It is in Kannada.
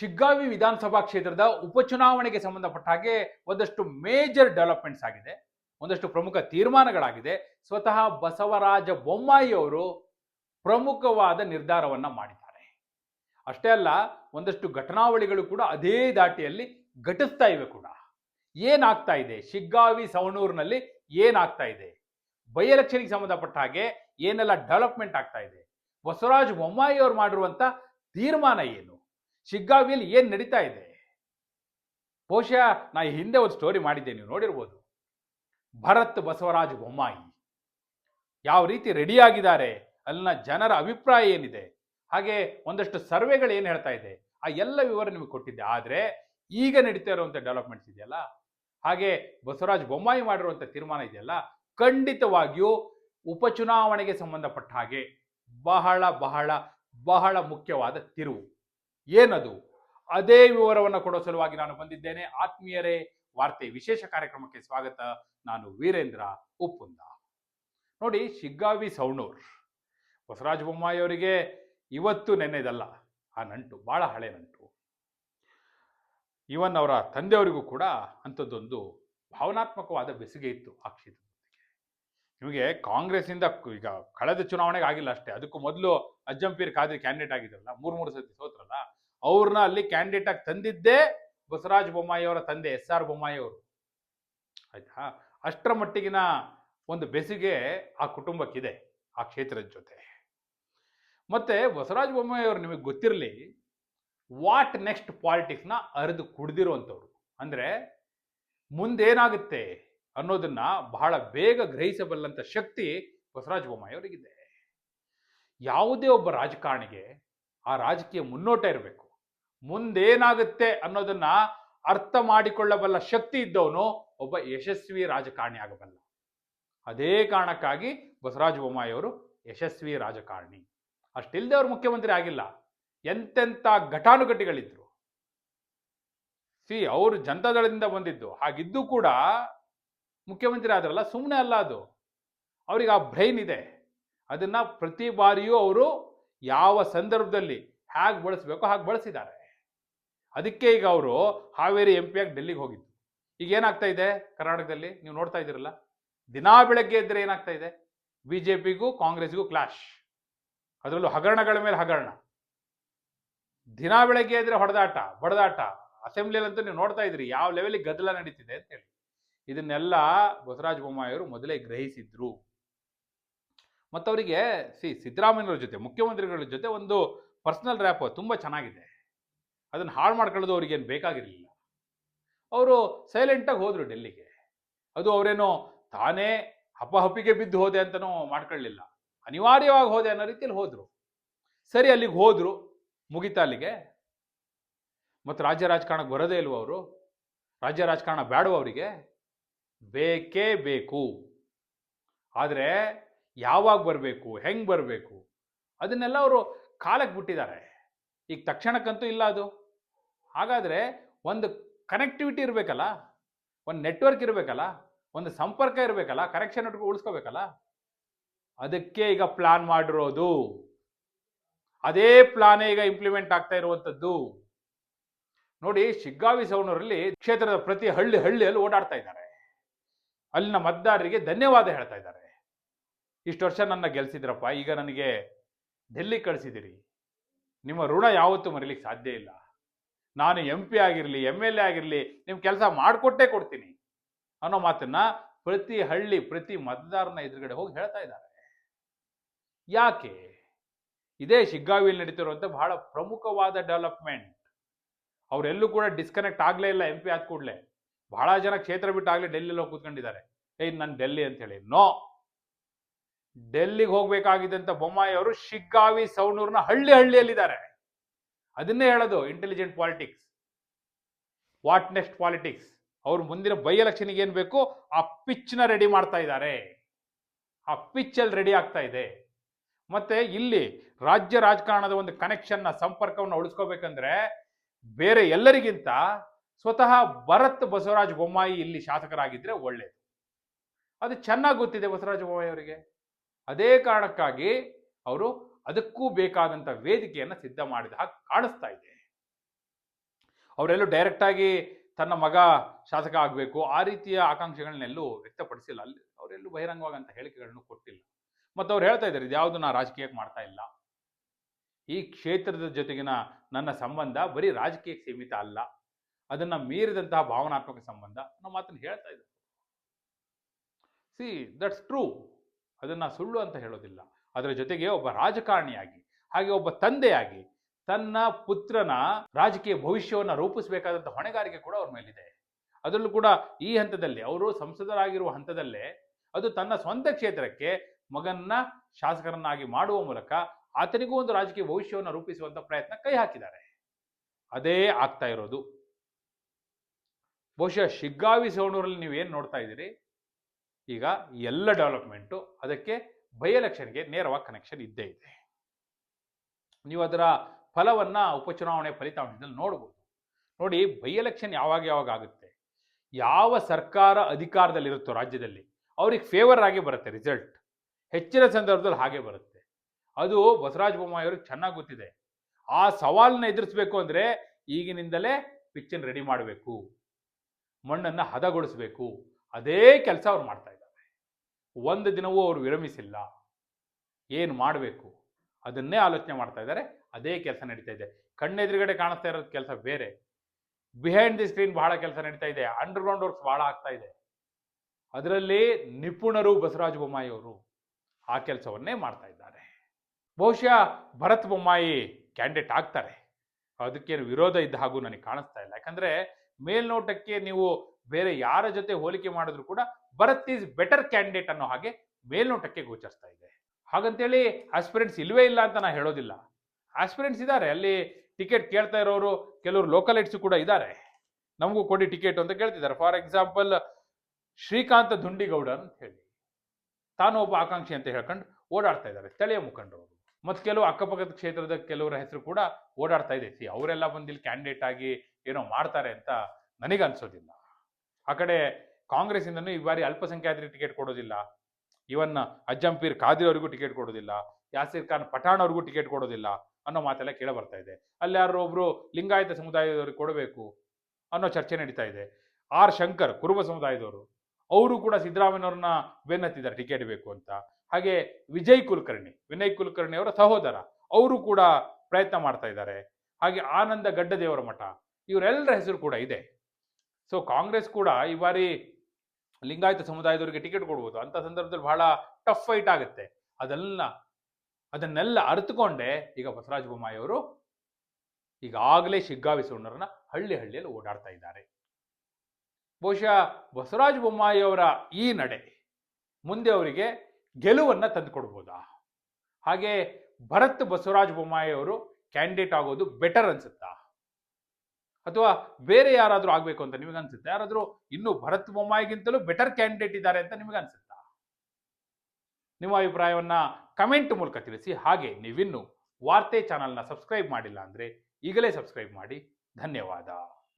ಶಿಗ್ಗಾವಿ ವಿಧಾನಸಭಾ ಕ್ಷೇತ್ರದ ಉಪಚುನಾವಣೆಗೆ ಸಂಬಂಧಪಟ್ಟ ಹಾಗೆ ಒಂದಷ್ಟು ಮೇಜರ್ ಡೆವಲಪ್ಮೆಂಟ್ಸ್ ಆಗಿದೆ. ಒಂದಷ್ಟು ಪ್ರಮುಖ ತೀರ್ಮಾನಗಳಾಗಿದೆ. ಸ್ವತಃ ಬಸವರಾಜ ಬೊಮ್ಮಾಯಿ ಅವರು ಪ್ರಮುಖವಾದ ನಿರ್ಧಾರವನ್ನ ಮಾಡಿದ್ದಾರೆ. ಅಷ್ಟೇ ಅಲ್ಲ, ಒಂದಷ್ಟು ಘಟನಾವಳಿಗಳು ಕೂಡ ಅದೇ ದಾಟಿಯಲ್ಲಿ ಘಟಿಸ್ತಾ ಇವೆ ಕೂಡ. ಏನಾಗ್ತಾ ಇದೆ? ಶಿಗ್ಗಾವಿ, ಸವಣೂರಿನಲ್ಲಿ ಏನಾಗ್ತಾ ಇದೆ? ಬೈ ಎಲೆಕ್ಷನ್ಗೆ ಸಂಬಂಧಪಟ್ಟ ಹಾಗೆ ಏನೆಲ್ಲ ಡೆವಲಪ್ಮೆಂಟ್ ಆಗ್ತಾ ಇದೆ? ಬಸವರಾಜ ಬೊಮ್ಮಾಯಿ ಅವರು ಮಾಡಿರುವಂತ ತೀರ್ಮಾನ ಏನು? ಶಿಗ್ಗಾವಿಯಲ್ಲಿ ಏನು ನಡೀತಾ ಇದೆ? ಬಹುಶಃ ನಾ ಹಿಂದೆ ಒಂದು ಸ್ಟೋರಿ ಮಾಡಿದ್ದೆ, ನೀವು ನೋಡಿರ್ಬೋದು. ಭರತ್ ಬಸವರಾಜ ಬೊಮ್ಮಾಯಿ ಯಾವ ರೀತಿ ರೆಡಿಯಾಗಿದ್ದಾರೆ, ಅಲ್ಲಿನ ಜನರ ಅಭಿಪ್ರಾಯ ಏನಿದೆ, ಹಾಗೆ ಒಂದಷ್ಟು ಸರ್ವೆಗಳು ಏನು ಹೇಳ್ತಾ ಇದೆ, ಆ ಎಲ್ಲ ವಿವರ ನಿಮಗೆ ಕೊಟ್ಟಿದ್ದೆ. ಆದರೆ ಈಗ ನಡೀತಾ ಇರುವಂಥ ಡೆವಲಪ್ಮೆಂಟ್ಸ್ ಇದೆಯಲ್ಲ, ಹಾಗೆ ಬಸವರಾಜ ಬೊಮ್ಮಾಯಿ ಮಾಡಿರುವಂಥ ತೀರ್ಮಾನ ಇದೆಯಲ್ಲ, ಖಂಡಿತವಾಗಿಯೂ ಉಪಚುನಾವಣೆಗೆ ಸಂಬಂಧಪಟ್ಟ ಹಾಗೆ ಬಹಳ ಬಹಳ ಬಹಳ ಮುಖ್ಯವಾದ ತಿರುವು. ಏನದು? ಅದೇ ವಿವರವನ್ನು ಕೊಡೋ ಸಲುವಾಗಿ ನಾನು ಬಂದಿದ್ದೇನೆ. ಆತ್ಮೀಯರೇ, ವಾರ್ತೆ ವಿಶೇಷ ಕಾರ್ಯಕ್ರಮಕ್ಕೆ ಸ್ವಾಗತ. ನಾನು ವೀರೇಂದ್ರ ಉಪ್ಪುಂದ. ನೋಡಿ, ಶಿಗ್ಗಾವಿ ಸೌಣೂರ್ ಬಸವರಾಜ ಬೊಮ್ಮಾಯಿ ಅವರಿಗೆ ಇವತ್ತು ನೆನ್ನೆದಲ್ಲ, ಆ ನಂಟು, ಬಹಳ ಹಳೆ ನಂಟು. ಇವನ್ ಅವರ ತಂದೆಯವರಿಗೂ ಕೂಡ ಅಂಥದ್ದೊಂದು ಭಾವನಾತ್ಮಕವಾದ ಬೆಸುಗೆ ಇತ್ತು ಆ ಕ್ಷೇತ್ರದೊಂದಿಗೆ. ನಿಮಗೆ ಕಾಂಗ್ರೆಸ್ಸಿಂದ ಈಗ ಕಳೆದ ಚುನಾವಣೆಗೆ ಆಗಿಲ್ಲ ಅಷ್ಟೇ. ಅದಕ್ಕೂ ಮೊದಲು ಅಜ್ಜಂಪೀರ್ ಖಾದ್ರಿ ಕ್ಯಾಂಡಿಡೇಟ್ ಆಗಿದ್ರಲ್ಲ ಮೂರು ಮೂರು ಸತಿ ಸೋತ್ರಲ್ಲ? ಅವ್ರನ್ನ ಅಲ್ಲಿ ಕ್ಯಾಂಡಿಡೇಟ್ ಆಗಿ ತಂದಿದ್ದೇ ಬಸವರಾಜ ಬೊಮ್ಮಾಯಿ ಅವರ ತಂದೆ ಎಸ್ ಆರ್ ಬೊಮ್ಮಾಯಿ ಅವರು. ಆಯ್ತಾ? ಅಷ್ಟರ ಮಟ್ಟಿಗಿನ ಒಂದು ಬೆಸಿಗೆ ಆ ಕುಟುಂಬಕ್ಕಿದೆ, ಆ ಕ್ಷೇತ್ರದ ಜೊತೆ. ಮತ್ತೆ ಬಸವರಾಜ ಬೊಮ್ಮಾಯಿ ಅವರು ನಿಮಗೆ ಗೊತ್ತಿರಲಿ ವಾಟ್ ನೆಕ್ಸ್ಟ್ ಪಾಲಿಟಿಕ್ಸ್ನ ಅರಿದು ಕುಡ್ದಿರುವಂಥವ್ರು ಅಂದ್ರೆ ಮುಂದೇನಾಗುತ್ತೆ ಅನ್ನೋದನ್ನ ಬಹಳ ಬೇಗ ಗ್ರಹಿಸಬಲ್ಲಂತ ಶಕ್ತಿ ಬಸವರಾಜ ಬೊಮ್ಮಾಯಿ ಅವರಿಗಿದೆ. ಯಾವುದೇ ಒಬ್ಬ ರಾಜಕಾರಣಿಗೆ ಆ ರಾಜಕೀಯ ಮುನ್ನೋಟ ಇರಬೇಕು. ಮುಂದೇನಾಗುತ್ತೆ ಅನ್ನೋದನ್ನ ಅರ್ಥ ಮಾಡಿಕೊಳ್ಳಬಲ್ಲ ಶಕ್ತಿ ಇದ್ದವನು ಒಬ್ಬ ಯಶಸ್ವಿ ರಾಜಕಾರಣಿ ಆಗಬಲ್ಲ. ಅದೇ ಕಾರಣಕ್ಕಾಗಿ ಬಸವರಾಜ ಬೊಮ್ಮಾಯಿ ಅವರು ಯಶಸ್ವಿ ರಾಜಕಾರಣಿ. ಅಷ್ಟಿಲ್ಲದೆ ಅವರು ಮುಖ್ಯಮಂತ್ರಿ ಆಗಿಲ್ಲ. ಎಂತೆಂಥ ಘಟಾನುಘಟಿಗಳಿದ್ರು. ಸಿ, ಅವರು ಜನತಾದಳದಿಂದ ಬಂದಿದ್ದು. ಹಾಗಿದ್ದು ಕೂಡ ಮುಖ್ಯಮಂತ್ರಿ ಆದ್ರಲ್ಲ ಸುಮ್ಮನೆ ಅಲ್ಲ ಅದು. ಅವ್ರಿಗೆ ಆ ಬ್ರೈನ್ ಇದೆ. ಅದನ್ನ ಪ್ರತಿ ಬಾರಿಯೂ ಅವರು ಯಾವ ಸಂದರ್ಭದಲ್ಲಿ ಹೇಗೆ ಬಳಸಬೇಕೋ ಹಾಗೆ ಬಳಸಿದ್ದಾರೆ. ಅದಕ್ಕೆ ಈಗ ಅವರು ಹಾವೇರಿ ಎಂ ಪಿಯಾಗಿ ಡೆಲ್ಲಿಗೆ ಹೋಗಿದ್ದು. ಈಗ ಏನಾಗ್ತಾ ಇದೆ? ಕರ್ನಾಟಕದಲ್ಲಿ ನೀವು ನೋಡ್ತಾ ಇದ್ದೀರಲ್ಲ, ದಿನಾ ಬೆಳಗ್ಗೆ ಇದ್ರೆ ಏನಾಗ್ತಾ ಇದೆ? ಬಿ ಜೆ ಪಿಗೂ ಕಾಂಗ್ರೆಸ್ಗೂ ಕ್ಲಾಶ್. ಅದರಲ್ಲೂ ಹಗರಣಗಳ ಮೇಲೆ ಹಗರಣ. ದಿನ ಬೆಳಗ್ಗೆ ಇದ್ರೆ ಹೊಡೆದಾಟ, ಬಡದಾಟ, ಅಸೆಂಬ್ಲಿಯಲ್ಲಂತೂ ನೀವು ನೋಡ್ತಾ ಇದ್ರಿ ಯಾವ ಲೆವೆಲಿಗೆ ಗದ್ದಲ ನಡೀತಿದೆ ಅಂತ ಹೇಳಿ. ಇದನ್ನೆಲ್ಲ ಬಸವರಾಜ ಬೊಮ್ಮಾಯಿ ಅವರು ಮೊದಲೇ ಗ್ರಹಿಸಿದ್ರು. ಮತ್ತವರಿಗೆ ಸಿ ಸಿದ್ದರಾಮಯ್ಯವ್ರ ಜೊತೆ, ಮುಖ್ಯಮಂತ್ರಿಗಳ ಜೊತೆ ಒಂದು ಪರ್ಸನಲ್ ರ್ಯಾಪ್ ತುಂಬ ಚೆನ್ನಾಗಿದೆ. ಅದನ್ನು ಹಾಳು ಮಾಡ್ಕೊಳ್ಳೋದು ಅವ್ರಿಗೇನು ಬೇಕಾಗಿರಲಿಲ್ಲ. ಅವರು ಸೈಲೆಂಟಾಗಿ ಹೋದರು ಡೆಲ್ಲಿಗೆ. ಅದು ಅವರೇನೋ ತಾನೇ ಹಪಹಪಿಗೆ ಬಿದ್ದು ಹೋದೆ ಅಂತನೂ ಮಾಡ್ಕೊಳ್ಳಿಲ್ಲ. ಅನಿವಾರ್ಯವಾಗಿ ಹೋದೆ ಅನ್ನೋ ರೀತಿಯಲ್ಲಿ ಹೋದರು. ಸರಿ, ಅಲ್ಲಿಗೆ ಹೋದರು, ಮುಗಿತಾ ಅಲ್ಲಿಗೆ. ಮತ್ತು ರಾಜ್ಯ ರಾಜಕಾರಣಕ್ಕೆ ಬರೋದೇ ಇಲ್ವ ಅವರು? ರಾಜ್ಯ ರಾಜಕಾರಣ ಬೇಡವ ಅವರಿಗೆ? ಬೇಕೇ ಬೇಕು. ಆದರೆ ಯಾವಾಗ ಬರಬೇಕು, ಹೆಂಗೆ ಬರಬೇಕು, ಅದನ್ನೆಲ್ಲ ಅವರು ಕಾಲಕ್ಕೆ ಬಿಟ್ಟಿದ್ದಾರೆ. ಈಗ ತಕ್ಷಣಕ್ಕಂತೂ ಇಲ್ಲ ಅದು. ಹಾಗಾದರೆ ಒಂದು ಕನೆಕ್ಟಿವಿಟಿ ಇರಬೇಕಲ್ಲ, ಒಂದು ನೆಟ್ವರ್ಕ್ ಇರಬೇಕಲ್ಲ, ಒಂದು ಸಂಪರ್ಕ ಇರಬೇಕಲ್ಲ ಕನೆಕ್ಷನ್ ಉಳಿಸ್ಕೋಬೇಕಲ್ಲ? ಅದಕ್ಕೆ ಈಗ ಪ್ಲಾನ್ ಮಾಡಿರೋದು. ಅದೇ ಪ್ಲಾನೇ ಈಗ ಇಂಪ್ಲಿಮೆಂಟ್ ಆಗ್ತಾ ಇರುವಂಥದ್ದು. ನೋಡಿ, ಶಿಗ್ಗಾವಿ ಸವಣೂರಲ್ಲಿ ಕ್ಷೇತ್ರದ ಪ್ರತಿ ಹಳ್ಳಿ ಹಳ್ಳಿಯಲ್ಲಿ ಓಡಾಡ್ತಾ ಇದ್ದಾರೆ. ಅಲ್ಲಿನ ಮತದಾರರಿಗೆ ಧನ್ಯವಾದ ಹೇಳ್ತಾ ಇದ್ದಾರೆ. ಇಷ್ಟು ವರ್ಷ ನನ್ನ ಗೆಲ್ಸಿದ್ರಪ್ಪ, ಈಗ ನನಗೆ ಡೆಲ್ಲಿ ಕಳಿಸಿದಿರಿ ನಿಮ್ಮ ಋಣ ಯಾವತ್ತೂ ಮರಿಲಿಕ್ಕೆ ಸಾಧ್ಯ ಇಲ್ಲ. ನಾನು ಎಂ ಪಿ ಆಗಿರಲಿ ಎಂ ಎಲ್ ಎ ಆಗಿರಲಿ ನಿಮ್ಮ ಕೆಲಸ ಮಾಡಿಕೊಟ್ಟೇ ಕೊಡ್ತೀನಿ ಅನ್ನೋ ಮಾತನ್ನ ಪ್ರತಿ ಹಳ್ಳಿ, ಪ್ರತಿ ಮತದಾರನ ಎದುರುಗಡೆ ಹೋಗಿ ಹೇಳ್ತಾ ಇದ್ದಾರೆ. ಯಾಕೆ? ಇದೇ ಶಿಗ್ಗಾವಿಯಲ್ಲಿ ನಡೀತಿರುವಂಥ ಬಹಳ ಪ್ರಮುಖವಾದ ಡೆವಲಪ್ಮೆಂಟ್ ಅವರೆಲ್ಲೂ ಕೂಡ ಡಿಸ್ಕನೆಕ್ಟ್ ಆಗಲೇ ಇಲ್ಲ ಎಂ ಪಿ ಆದ ಕೂಡಲೇ. ಬಹಳ ಜನ ಕ್ಷೇತ್ರ ಬಿಟ್ಟು ಆಗಲೇ ಡೆಲ್ಲಿಲಿ ಹೋಗಿ ಕೂತ್ಕೊಂಡಿದ್ದಾರೆ. ಏಯ್ ನಾನು ಡೆಲ್ಲಿ ಅಂತ ಹೇಳಿ. ನೋ. ಡೆಲ್ಲಿಗೆ ಹೋಗ್ಬೇಕಾಗಿದ್ದಂತ ಬೊಮ್ಮಾಯಿ ಅವರು ಶಿಗ್ಗಾವಿ ಸೌಣೂರ್ನ ಹಳ್ಳಿ ಹಳ್ಳಿಯಲ್ಲಿದ್ದಾರೆ. ಅದನ್ನೇ ಹೇಳೋದು intelligent politics what next politics ಅವ್ರು ಮುಂದಿನ ಬೈ ಎಲೆಕ್ಷನ್ಗೆ ಏನು ಬೇಕು? ಆ ಪಿಚ್ನ ರೆಡಿ ಮಾಡ್ತಾ ಇದ್ದಾರೆ. ಆ ಪಿಚ್ಚಲ್ಲಿ ರೆಡಿ ಆಗ್ತಾ ಇದೆ. ಮತ್ತೆ ಇಲ್ಲಿ ರಾಜ್ಯ ರಾಜಕಾರಣದ ಒಂದು ಕನೆಕ್ಷನ್ನ ಸಂಪರ್ಕವನ್ನು ಉಳಿಸ್ಕೋಬೇಕಂದ್ರೆ ಬೇರೆ ಎಲ್ಲರಿಗಿಂತ ಸ್ವತಃ ಭರತ್ ಬಸವರಾಜ ಬೊಮ್ಮಾಯಿ ಇಲ್ಲಿ ಶಾಸಕರಾಗಿದ್ದರೆ ಒಳ್ಳೇದು. ಅದು ಚೆನ್ನಾಗಿ ಗೊತ್ತಿದೆ ಬಸವರಾಜ ಬೊಮ್ಮಾಯಿ ಅವರಿಗೆ. ಅದೇ ಕಾರಣಕ್ಕಾಗಿ ಅವರು ಅದಕ್ಕೂ ಬೇಕಾದಂಥ ವೇದಿಕೆಯನ್ನು ಸಿದ್ಧ ಮಾಡಿದ ಹಾಗೆ ಕಾಣಿಸ್ತಾ ಇದೆ. ಅವರೆಲ್ಲೂ ಡೈರೆಕ್ಟಾಗಿ ತನ್ನ ಮಗ ಶಾಸಕ ಆಗಬೇಕು, ಆ ರೀತಿಯ ಆಕಾಂಕ್ಷೆಗಳನ್ನೆಲ್ಲೂ ವ್ಯಕ್ತಪಡಿಸಿಲ್ಲ. ಅಲ್ಲಿ ಅವರೆಲ್ಲೂ ಅಂತ ಹೇಳಿಕೆಗಳನ್ನು ಕೊಟ್ಟಿಲ್ಲ. ಮತ್ತು ಅವ್ರು ಹೇಳ್ತಾ ಇದ್ದಾರೆ, ಇದ್ಯಾವುದು ನಾ ರಾಜಕೀಯಕ್ಕೆ ಮಾಡ್ತಾ ಇಲ್ಲ. ಈ ಕ್ಷೇತ್ರದ ಜೊತೆಗಿನ ನನ್ನ ಸಂಬಂಧ ಬರೀ ರಾಜಕೀಯಕ್ಕೆ ಸೀಮಿತ ಅಲ್ಲ. ಅದನ್ನ ಮೀರಿದಂತಹ ಭಾವನಾತ್ಮಕ ಸಂಬಂಧ ಅನ್ನೋ ಮಾತನ್ನು ಹೇಳ್ತಾ ಇದ್ದಾರೆ. ಸಿ ದಟ್ಸ್ ಟ್ರೂ ಅದನ್ನ ಸುಳ್ಳು ಅಂತ ಹೇಳೋದಿಲ್ಲ. ಅದರ ಜೊತೆಗೆ ಒಬ್ಬ ರಾಜಕಾರಣಿಯಾಗಿ, ಹಾಗೆ ಒಬ್ಬ ತಂದೆಯಾಗಿ, ತನ್ನ ಪುತ್ರನ ರಾಜಕೀಯ ಭವಿಷ್ಯವನ್ನು ರೂಪಿಸಬೇಕಾದಂಥ ಹೊಣೆಗಾರಿಕೆ ಕೂಡ ಅವ್ರ ಮೇಲಿದೆ. ಅದರಲ್ಲೂ ಕೂಡ ಈ ಹಂತದಲ್ಲಿ, ಅವರು ಸಂಸದರಾಗಿರುವ ಹಂತದಲ್ಲೇ, ಅದು ತನ್ನ ಸ್ವಂತ ಕ್ಷೇತ್ರಕ್ಕೆ ಮಗನ್ನ ಶಾಸಕರನ್ನಾಗಿ ಮಾಡುವ ಮೂಲಕ ಆತನಿಗೂ ಒಂದು ರಾಜಕೀಯ ಭವಿಷ್ಯವನ್ನು ರೂಪಿಸುವಂತ ಪ್ರಯತ್ನ ಕೈ ಹಾಕಿದ್ದಾರೆ. ಅದೇ ಆಗ್ತಾ ಇರೋದು. ಬಹುಶಃ ಶಿಗ್ಗಾವಿ ಸೋಣೂರಲ್ಲಿ ನೀವೇನು ನೋಡ್ತಾ ಇದ್ದೀರಿ? ಈಗ ಎಲ್ಲ ಡೆವಲಪ್ಮೆಂಟು ಅದಕ್ಕೆ ಬೈ ಎಲೆಕ್ಷನ್ಗೆ ನೇರವಾಗಿ ಕನೆಕ್ಷನ್ ಇದ್ದೇ ಇದೆ. ನೀವು ಅದರ ಫಲವನ್ನ ಉಪಚುನಾವಣೆ ಫಲಿತಾಂಶದಲ್ಲಿ ನೋಡ್ಬೋದು. ನೋಡಿ ಬೈ ಎಲೆಕ್ಷನ್ ಯಾವಾಗ ಯಾವಾಗ ಆಗುತ್ತೆ? ಯಾವ ಸರ್ಕಾರ ಅಧಿಕಾರದಲ್ಲಿರುತ್ತೋ ರಾಜ್ಯದಲ್ಲಿ, ಅವ್ರಿಗೆ ಫೇವರ್ ಆಗಿ ಬರುತ್ತೆ ರಿಸಲ್ಟ್ ಹೆಚ್ಚಿನ ಸಂದರ್ಭದಲ್ಲಿ ಹಾಗೆ ಬರುತ್ತೆ. ಅದು ಬಸವರಾಜ ಬೊಮ್ಮಾಯಿ ಅವ್ರಿಗೆ ಚೆನ್ನಾಗಿ ಗೊತ್ತಿದೆ. ಆ ಸವಾಲನ್ನ ಎದುರಿಸಬೇಕು ಅಂದ್ರೆ ಈಗಿನಿಂದಲೇ ಪಿಚ್ಚನ್ನು ರೆಡಿ ಮಾಡಬೇಕು. ಮಣ್ಣನ್ನು ಹದಗೊಳಿಸಬೇಕು. ಅದೇ ಕೆಲಸ ಅವ್ರು ಮಾಡ್ತಾ ಒಂದು ದಿನವೂ ಅವರು ವಿರಮಿಸಿಲ್ಲ. ಏನು ಮಾಡಬೇಕು? ಅದನ್ನೇ ಆಲೋಚನೆ ಮಾಡ್ತಾ ಇದ್ದಾರೆ. ಅದೇ ಕೆಲಸ ನಡೀತಾ ಇದೆ. ಕಣ್ಣೆದುರುಗಡೆ ಕಾಣಿಸ್ತಾ ಇರೋದು ಕೆಲಸ ಬೇರೆ. ಬಿಹೈಂಡ್ ದಿ ಸ್ಕ್ರೀನ್ ಬಹಳ ಕೆಲಸ ನಡೀತಾ ಇದೆ. ಅಂಡರ್ಗ್ರೌಂಡ್ ವರ್ಕ್ಸ್ ಬಹಳ ಆಗ್ತಾ ಇದೆ. ಅದರಲ್ಲಿ ನಿಪುಣರು ಬಸವರಾಜ ಬೊಮ್ಮಾಯಿ ಅವರು ಆ ಕೆಲಸವನ್ನೇ ಮಾಡ್ತಾ ಇದ್ದಾರೆ. ಬಹುಶಃ ಭರತ್ ಬೊಮ್ಮಾಯಿ ಕ್ಯಾಂಡಿಡೇಟ್ ಆಗ್ತಾರೆ. ಅದಕ್ಕೇನು ವಿರೋಧ ಇದ್ದ ಹಾಗೂ ನನಗೆ ಕಾಣಿಸ್ತಾ ಇಲ್ಲ. ಯಾಕಂದ್ರೆ ಮೇಲ್ನೋಟಕ್ಕೆ ನೀವು ಬೇರೆ ಯಾರ ಜೊತೆ ಹೋಲಿಕೆ ಮಾಡಿದ್ರು ಕೂಡ ಭರತ್ ಈಸ್ ಬೆಟರ್ ಕ್ಯಾಂಡಿಡೇಟ್ ಅನ್ನೋ ಹಾಗೆ ಮೇಲ್ನೋಟಕ್ಕೆ ಗೋಚರಿಸ್ತಾ ಇದೆ. ಹಾಗಂತೇಳಿ ಆಸ್ಪಿರೆಂಟ್ಸ್ ಇಲ್ಲವೇ ಇಲ್ಲ ಅಂತ ನಾನು ಹೇಳೋದಿಲ್ಲ. ಆಸ್ಪಿರೆಂಟ್ಸ್ ಇದ್ದಾರೆ ಅಲ್ಲಿ ಟಿಕೆಟ್ ಕೇಳ್ತಾ ಇರೋರು, ಕೆಲವರು ಲೋಕಲೈಟ್ಸ್ ಕೂಡ ಇದ್ದಾರೆ ನಮಗೂ ಕೊಡಿ ಟಿಕೆಟ್ ಅಂತ ಕೇಳ್ತಿದ್ದಾರೆ. ಫಾರ್ ಎಕ್ಸಾಂಪಲ್ ಶ್ರೀಕಾಂತ ದುಂಡಿಗೌಡ ಅಂತ ಹೇಳಿ. ತಾನು ಒಬ್ಬ ಆಕಾಂಕ್ಷಿ ಅಂತ ಹೇಳ್ಕೊಂಡು ಓಡಾಡ್ತಾ ಇದ್ದಾರೆ, ಸ್ಥಳೀಯ ಮುಖಂಡರು. ಮತ್ತು ಕೆಲವು ಅಕ್ಕಪಕ್ಕದ ಕ್ಷೇತ್ರದ ಕೆಲವರ ಹೆಸರು ಕೂಡ ಓಡಾಡ್ತಾ ಇದೆ. ಸಿ, ಅವರೆಲ್ಲ ಬಂದಿಲ್ಲಿ ಕ್ಯಾಂಡಿಡೇಟ್ ಆಗಿ ಏನೋ ಮಾಡ್ತಾರೆ ಅಂತ ನನಗೆ ಅನ್ಸೋದಿಲ್ಲ ಆ ಕಡೆ ಕಾಂಗ್ರೆಸ್ಸಿಂದನೂ ಈ ಬಾರಿ ಅಲ್ಪಸಂಖ್ಯಾತರಿಗೆ ಟಿಕೆಟ್ ಕೊಡೋದಿಲ್ಲ. ಇವನ್ ಅಜ್ಜಂಪೀರ್ ಖಾದಿರ್ ಅವರಿಗೂ ಟಿಕೆಟ್ ಕೊಡೋದಿಲ್ಲ, ಯಾಸಿರ್ ಖಾನ್ ಪಠಾಣ್ ಅವ್ರಿಗೂ ಟಿಕೆಟ್ ಕೊಡೋದಿಲ್ಲ ಅನ್ನೋ ಮಾತೆಲ್ಲ ಕೇಳ ಬರ್ತಾ ಇದೆ. ಅಲ್ಲಿ ಯಾರು ಒಬ್ರು ಲಿಂಗಾಯತ ಸಮುದಾಯದವ್ರಿಗೆ ಕೊಡಬೇಕು ಅನ್ನೋ ಚರ್ಚೆ ನಡೀತಾ ಇದೆ. ಆರ್ ಶಂಕರ್ ಕುರುಬ ಸಮುದಾಯದವರು, ಅವರು ಕೂಡ ಸಿದ್ದರಾಮಯ್ಯವ್ರನ್ನ ಬೆನ್ನತ್ತಿದ್ದಾರೆ ಟಿಕೆಟ್ ಬೇಕು ಅಂತ. ಹಾಗೆ ವಿಜಯ್ ಕುಲಕರ್ಣಿ, ವಿನಯ್ ಕುಲಕರ್ಣಿ ಅವರ ಸಹೋದರ, ಅವರು ಕೂಡ ಪ್ರಯತ್ನ ಮಾಡ್ತಾ ಇದ್ದಾರೆ. ಹಾಗೆ ಆನಂದ ಗಡ್ಡದೇವರ ಮಠ, ಇವರೆಲ್ಲರ ಹೆಸರು ಕೂಡ ಇದೆ. ಸೊ ಕಾಂಗ್ರೆಸ್ ಕೂಡ ಈ ಬಾರಿ ಲಿಂಗಾಯತ ಸಮುದಾಯದವರಿಗೆ ಟಿಕೆಟ್ ಕೊಡ್ಬೋದು. ಅಂತ ಸಂದರ್ಭದಲ್ಲಿ ಬಹಳ ಟಫ್ ಫೈಟ್ ಆಗುತ್ತೆ. ಅದೆಲ್ಲ, ಅದನ್ನೆಲ್ಲ ಅರ್ತುಕೊಂಡೆ ಈಗ ಬಸವರಾಜ ಬೊಮ್ಮಾಯಿ ಅವರು ಈಗಾಗಲೇ ಶಿಗ್ಗಾವಿ ಸೋಣರನ್ನ ಹಳ್ಳಿ ಹಳ್ಳಿಯಲ್ಲಿ ಓಡಾಡ್ತಾ ಇದ್ದಾರೆ. ಬಹುಶಃ ಬಸವರಾಜ ಬೊಮ್ಮಾಯಿ ಅವರ ಈ ನಡೆ ಮುಂದೆ ಅವರಿಗೆ ಗೆಲುವನ್ನ ತಂದುಕೊಡ್ಬೋದಾ ಹಾಗೆ ಭರತ್ ಬಸವರಾಜ ಬೊಮ್ಮಾಯಿ ಅವರು ಕ್ಯಾಂಡಿಡೇಟ್ ಆಗೋದು ಬೆಟರ್ ಅನ್ಸುತ್ತಾ? ಅಥವಾ ಬೇರೆ ಯಾರಾದರೂ ಆಗಬೇಕು ಅಂತ ನಿಮಗೆ ಅನ್ಸುತ್ತೆ? ಯಾರಾದರೂ ಇನ್ನು ಭರತ್ ಬೊಮ್ಮಾಯಿಗಿಂತಲೂ ಬೆಟರ್ ಕ್ಯಾಂಡಿಡೇಟ್ ಇದ್ದಾರೆ ಅಂತ ನಿಮಗೆ ಅನ್ಸುತ್ತಾ? ನಿಮ್ಮ ಅಭಿಪ್ರಾಯವನ್ನ ಕಮೆಂಟ್ ಮೂಲಕ ತಿಳಿಸಿ. ಹಾಗೆ ನೀವಿನ್ನು ವಾರ್ತೆ ಚಾನಲ್ನ ಸಬ್ಸ್ಕ್ರೈಬ್ ಮಾಡಿಲ್ಲ ಅಂದರೆ ಈಗಲೇ ಸಬ್ಸ್ಕ್ರೈಬ್ ಮಾಡಿ. ಧನ್ಯವಾದ.